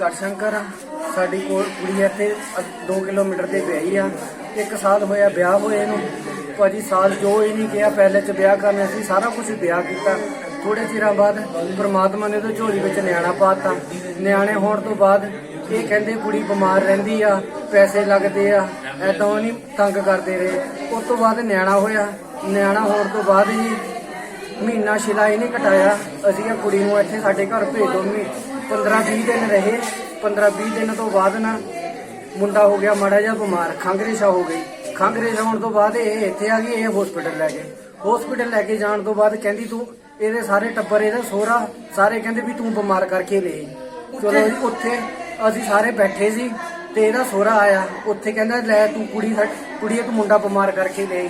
ਗੜਸ਼ੰਕਰ ਆ। ਸਾਡੀ ਕੋਲ ਕੁੜੀ ਇੱਥੇ 2 ਕਿਲੋਮੀਟਰ ਤੇ ਵਿਆਹੀ ਆ। ਇੱਕ ਸਾਲ ਹੋਇਆ ਵਿਆਹ ਹੋਏ ਨੂੰ। ਭਾਜੀ ਸਾਲ ਜੋ ਹੀ ਨਹੀਂ ਗਿਆ ਪਹਿਲੇ ਚ ਵਿਆਹ ਕਰਨਾ ਸੀ, ਸਾਰਾ ਕੁਝ ਵਿਆਹ ਕੀਤਾ। ਥੋੜੇ ਚਿਰਾਂ ਬਾਅਦ ਪ੍ਰਮਾਤਮਾ ਨੇ ਉਹਦੇ ਝੋਲੀ ਵਿੱਚ ਨਿਆਣਾ ਪਾਤਾ। ਨਿਆਣੇ ਹੋਣ ਤੋਂ ਬਾਅਦ ਇਹ ਕਹਿੰਦੇ ਕੁੜੀ ਬਿਮਾਰ ਰਹਿੰਦੀ ਆ, ਪੈਸੇ ਲੱਗਦੇ ਆ ਐਦਾਂ ਉਹ ਨਹੀਂ ਤੰਗ ਕਰਦੇ ਰਹੇ। ਉਸ ਤੋਂ ਬਾਅਦ ਨਿਆਣਾ ਹੋਇਆ। ਨਿਆਣਾ ਹੋਣ ਤੋਂ ਬਾਅਦ ਹੀ ਮਹੀਨਾ ਸ਼ਿਲਾ ਹੀ ਨਹੀਂ ਕਟਾਇਆ। ਅਸੀਂ ਇਹ ਕੁੜੀ ਨੂੰ ਇੱਥੇ ਸਾਡੇ ਘਰ ਭੇਜ ਦੋ ਮੀ 15 20 ਦਿਨ ਰਹੇ। 15 20 ਦਿਨ ਤੋਂ ਬਾਅਦ ਨਾ ਮੁੰਡਾ ਹੋ ਗਿਆ ਮਾੜਾ ਜਿਹਾ ਬਿਮਾਰ ਖੰਘ ਰੇਸ਼ਾ ਹੋ ਗਈ। ਖੰਘ ਰੇਸ਼ਾ ਹੋਣ ਤੋਂ ਬਾਅਦ ਇਹ ਇੱਥੇ ਆ ਗਈ ਇਹ ਹਸਪੀਟਲ ਲੈ ਗਏ ਹਸਪੀਟਲ ਲੈ ਕੇ ਜਾਣ ਤੋਂ ਬਾਅਦ ਕਹਿੰਦੀ ਤੂੰ ਇਹਦੇ ਸਾਰੇ ਟੱਬਰ ਇਹਦਾ ਸੋਹਰਾ ਸਾਰੇ ਕਹਿੰਦੇ ਵੀ ਤੂੰ ਬਿਮਾਰ ਕਰਕੇ ਲੈ ਚਲੋ ਜੀ ਉੱਥੇ ਅਸੀਂ ਸਾਰੇ ਬੈਠੇ ਸੀ ਤੇ ਇਹਦਾ ਸੋਹਰਾ ਆਇਆ। ਉੱਥੇ ਕਹਿੰਦਾ ਲੈ ਤੂੰ ਕੁੜੀ ਕੁੜੀ ਤੂੰ ਮੁੰਡਾ ਬਿਮਾਰ ਕਰਕੇ ਲੈ।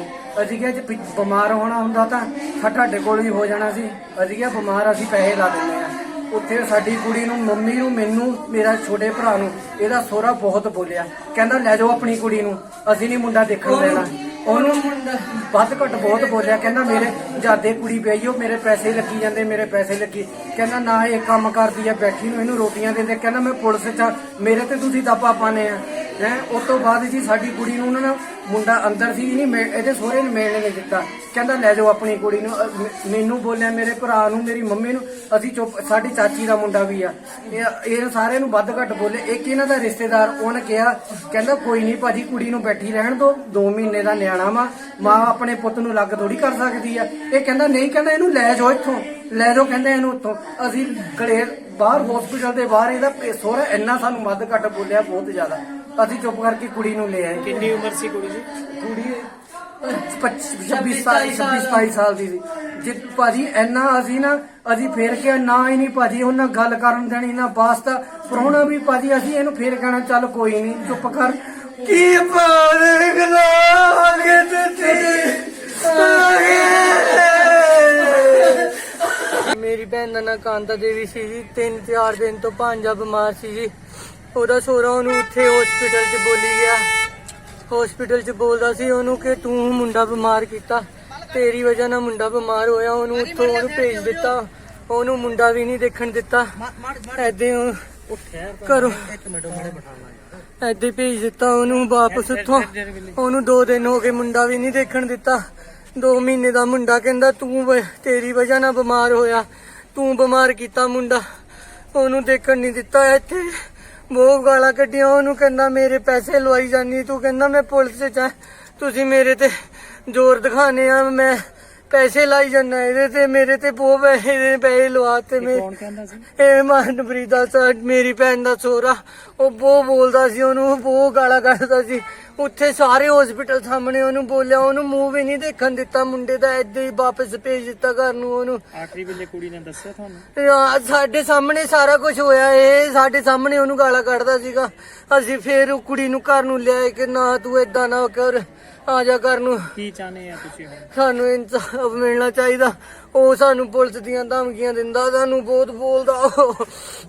ਅਸੀਂ ਕਿਹਾ ਜੇ ਬਿਮਾਰ ਹੋਣਾ ਹੁੰਦਾ ਤਾਂ ਤੁਹਾਡੇ ਕੋਲ ਵੀ ਹੋ ਜਾਣਾ ਸੀ। ਅਸੀਂ ਕਿਹਾ ਬਿਮਾਰ ਅਸੀਂ ਪੈਸੇ ਲਾ ਦਿੰਦੇ ਆ ਉੱਥੇ ਸਾਡੀ ਕੁੜੀ ਨੂੰ ਮੰਮੀ ਨੂੰ ਮੈਨੂੰ ਮੇਰਾ ਛੋਟੇ ਭਰਾ ਨੂੰ ਇਹਦਾ ਸੋਹਰਾ ਬਹੁਤ ਬੋਲਿਆ। ਕਹਿੰਦਾ ਲੈ ਜਾਓ ਆਪਣੀ ਕੁੜੀ ਨੂੰ ਅਸੀਂ ਨਹੀਂ ਮੁੰਡਾ ਦੇਖਣ ਦੇਣਾ। ਉਹਨੂੰ ਵੱਧ ਘੱਟ ਬਹੁਤ ਬੋਲਿਆ। ਕਹਿੰਦਾ ਮੇਰੇ ਜਾਦੇ ਕੁੜੀ ਪਈ ਉਹ ਮੇਰੇ ਪੈਸੇ ਲੱਗੀ ਜਾਂਦੇ ਮੇਰੇ ਪੈਸੇ ਲੱਗੀ। ਕਹਿੰਦਾ ਨਾ ਇਹ ਕੰਮ ਕਰਦੀ ਆ ਬੈਠੀ ਨੂੰ ਇਹਨੂੰ ਰੋਟੀਆਂ ਦਿੰਦੇ। ਕਹਿੰਦਾ ਮੈਂ ਪੁਲਿਸ ਚ ਮੇਰੇ ਤੇ ਤੁਸੀਂ ਦਾਪਾ ਪਾਣੇ ਆ। ਹੈ ਉਸ ਤੋਂ ਬਾਅਦ ਜੀ ਸਾਡੀ ਕੁੜੀ ਨੂੰ ਉਹਨਾਂ ਨੇ ਮੁੰਡਾ ਅੰਦਰ ਸੀ ਨਹੀਂ ਮਿਲ- ਇਹਦੇ ਸਹੁਰੇ ਨੇ ਮਿਲਣ ਨਹੀਂ ਦਿੱਤਾ। ਕਹਿੰਦਾ ਲੈ ਜਾਓ ਆਪਣੀ ਕੁੜੀ ਨੂੰ ਅਹ ਮ- ਮੈਨੂੰ ਬੋਲਿਆ ਮੇਰੇ ਭਰਾ ਨੂੰ ਮੇਰੀ ਮੰਮੀ ਨੂੰ ਅਸੀਂ ਚੁੱਪ ਸਾਡੀ ਚਾਚੀ ਦਾ ਮੁੰਡਾ ਵੀ ਆ। ਇਹ ਇਹ ਸਾਰੇ ਨੂੰ ਵੱਧ ਘੱਟ ਬੋਲੇ। ਇੱਕ ਇਹਨਾਂ ਦਾ ਰਿਸ਼ਤੇਦਾਰ ਉਹਨੇ ਕਿਹਾ ਕਹਿੰਦਾ ਕੋਈ ਨਹੀਂ ਭਾਜੀ ਕੁੜੀ ਨੂੰ ਬੈਠੀ ਰਹਿਣ ਦੋ 2 ਮਹੀਨੇ ਦਾ ਨਿਆਣਾ ਵਾ ਮਾਂ ਆਪਣੇ ਪੁੱਤ ਨੂੰ ਲੱਗ ਥੋੜੀ ਕਰ ਸਕਦੀ ਆ। ਇਹ ਕਹਿੰਦਾ ਨਹੀਂ ਕਹਿੰਦਾ ਇਹਨੂੰ ਲੈ ਜਾਓ ਇੱਥੋਂ ਲੈ ਜਾਓ ਕਹਿੰਦੇ ਇਹਨੂੰ ਉੱਥੋਂ। ਅਸੀਂ ਗਲੇ ਬਾਹਰ ਹਸਪੀਟਲ ਦੇ ਬਾਹਰ ਇਹਦਾ ਸਹੁਰਾ ਇੰਨਾ ਸਾਨੂੰ ਵੱਧ ਘੱਟ ਬੋਲਿਆ ਬਹੁਤ ਜ਼ਿਆਦਾ। ਅਸੀਂ ਚੁੱਪ ਕਰਕੇ ਕੁੜੀ ਨੂੰ ਲੈ ਆਏ। ਕਿੰਨੀ ਉਮਰ ਸੀ ਕੁੜੀ ਦੀ ਕੁੜੀ 26 27 27 ਸਾਲ ਦੀ। ਸੀ। ਜੇ ਭਾਜੀ ਇੰਨਾ ਅਸੀਂ ਨਾ ਅਸੀਂ ਫੇਰ ਕੇ ਨਾ ਹੀ ਨਹੀਂ ਭਾਜੀ ਉਹਨਾਂ ਗੱਲ ਕਰਨ ਦੇਣੀ ਨਾ ਵਾਸਤਾ। ਪ੍ਰਾਹੁਣਾ ਵੀ ਭਾਜੀ ਅਸੀਂ ਇਹਨੂੰ ਫੇਰ ਕਹਿਣਾ ਚੱਲ ਕੋਈ ਨਹੀਂ ਚੁੱਪ ਕਰ। ਕੀ ਪਾਰੇ ਗਲਾਗੇ ਤੇ ਮੇਰੀ ਭੈਣ ਦਾ ਨਾਂ ਕਾਂਤਾ ਦੇਵੀ ਸੀ ਜੀ। ਤਿੰਨ ਚਾਰ ਦਿਨ ਤੋਂ ਭਾਂਜਾ ਬਿਮਾਰ ਸੀ ਜੀ। ਉਹਦਾ ਸੋਹਰਾ ਉਹਨੂੰ ਉੱਥੇ ਹਸਪੀਟਲ 'ਚ ਬੋਲੀ ਗਿਆ। ਹਸਪੀਟਲ 'ਚ ਬੋਲਦਾ ਸੀ ਉਹਨੂੰ ਕਿ ਤੂੰ ਮੁੰਡਾ ਬਿਮਾਰ ਕੀਤਾ ਤੇਰੀ ਵਜ੍ਹਾ ਨਾਲ ਮੁੰਡਾ ਬਿਮਾਰ ਹੋਇਆ ਉਹਨੂੰ ਉੱਥੋਂ ਉਹਨੂੰ ਭੇਜ ਦਿੱਤਾ ਉਹਨੂੰ ਮੁੰਡਾ ਵੀ ਨਹੀਂ ਦੇਖਣ ਦਿੱਤਾ। ਐਦੇ ਕਰੋ ਐਦੇ ਭੇਜ ਦਿੱਤਾ ਉਹਨੂੰ ਵਾਪਸ ਉੱਥੋਂ। ਉਹਨੂੰ 2 ਦਿਨ ਹੋ ਗਏ ਮੁੰਡਾ ਵੀ ਨਹੀਂ ਦੇਖਣ ਦਿੱਤਾ। 2 ਮਹੀਨੇ ਦਾ ਮੁੰਡਾ ਕਹਿੰਦਾ ਤੂੰ ਤੇਰੀ ਵਜ੍ਹਾ ਨਾਲ ਬਿਮਾਰ ਹੋਇਆ ਤੂੰ ਬਿਮਾਰ ਕੀਤਾ ਮੁੰਡਾ ਉਹਨੂੰ ਦੇਖਣ ਨਹੀਂ ਦਿੱਤਾ ਇੱਥੇ। ਬਹੁਤ ਗਾਲਾਂ ਕੱਢੀਆਂ ਉਹਨੂੰ ਕਹਿੰਦਾ ਮੇਰੇ ਪੈਸੇ ਲਵਾਈ ਜਾਨੀ ਤੂੰ ਕਹਿੰਦਾ ਮੈਂ ਪੁਲਿਸ 'ਚ ਆ। ਤੁਸੀਂ ਮੇਰੇ ਤੇ ਜ਼ੋਰ ਦਿਖਾਣੇ ਆ ਮੈਂ ਪੈਸੇ ਲਾਈ ਜਾਂਦਾ ਇਹਦੇ ਤੇ ਮੇਰੇ ਤੇ ਬਹੁਤ ਪੈਸੇ ਦੇ ਪੈਸੇ ਲਵਾਤੇ ਮੇਰੇ ਕੌਣ ਕਹਿੰਦਾ ਸੀ? ਇਹ ਮਨਪ੍ਰੀਤ ਦਾ ਸਾ ਮੇਰੀ ਭੈਣ ਦਾ ਸੋਹਰਾ ਉਹ ਬਹੁਤ ਬੋਲਦਾ ਸੀ ਉਹਨੂੰ ਬਹੁਤ ਗਾਲਾਂ ਕੱਢਦਾ ਸੀ। ਉੱਥੇ ਸਾਰੇ ਹਸਪੀਟਲ ਸਾਹਮਣੇ ਉਹਨੂੰ ਬੋਲਿਆ ਉਹਨੂੰ ਮੂੰਹ ਵੀ ਨਹੀਂ ਦੇਖਣ ਦਿੱਤਾ ਮੁੰਡੇ ਦਾ ਏਦਾਂ ਹੀ ਵਾਪਸ ਭੇਜ ਦਿੱਤਾ ਘਰ ਨੂੰ ਉਹਨੂੰ। ਆਖਰੀ ਵੇਲੇ ਕੁੜੀ ਨੇ ਦੱਸਿਆ ਤੁਹਾਨੂੰ? ਤੇ ਆ ਸਾਡੇ ਸਾਹਮਣੇ ਸਾਰਾ ਕੁਝ ਹੋਇਆ ਇਹ ਸਾਡੇ ਸਾਹਮਣੇ ਉਹਨੂੰ ਗਾਲਾਂ ਕੱਢਦਾ ਸੀਗਾ। ਅਸੀਂ ਫੇਰ ਉਹ ਕੁੜੀ ਨੂੰ ਘਰ ਨੂੰ ਲਿਆਏ ਕਿ ਨਾ ਤੂੰ ਏਦਾਂ ਨਾ ਕਰ ਆ ਜਾ ਘਰ ਨੂੰ। ਕੀ ਚਾਹਨੇ ਆ ਤੁਸੀਂ ਹੁਣ? ਸਾਨੂੰ ਇਨਸਾਫ ਮਿਲਣਾ ਚਾਹੀਦਾ। ਉਹ ਸਾਨੂੰ ਪੁਲਿਸ ਦੀਆਂ ਧਮਕੀਆਂ ਦਿੰਦਾ ਸਾਨੂੰ ਬਹੁਤ ਬੋਲਦਾ ਉਹ।